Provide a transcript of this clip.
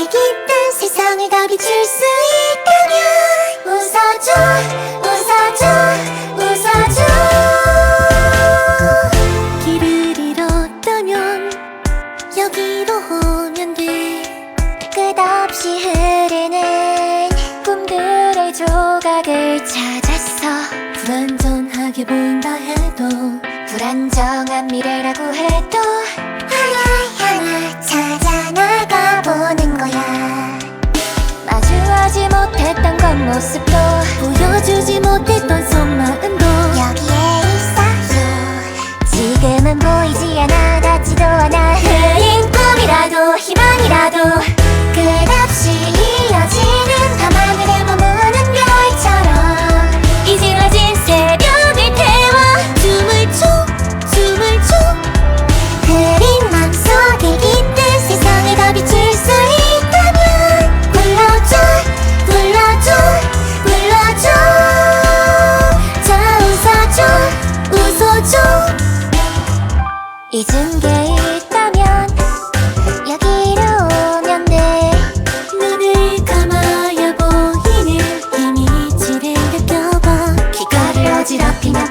이 깊은 세상을 다 비출 수 있다면 웃어줘 웃어줘 웃어줘. 길을 잃었다면 여기로 오면 돼. 끝없이 흐르는 꿈들의 조각을 찾았어. 불안전하게 보인다 해도 불안정한 미래라고 해도 모습도 보여주지 못했던 잊은 게 있다면 여기로 오면 돼. 눈을 감아야 보이는 이미지를 느껴봐. 귀가를 어지럽히며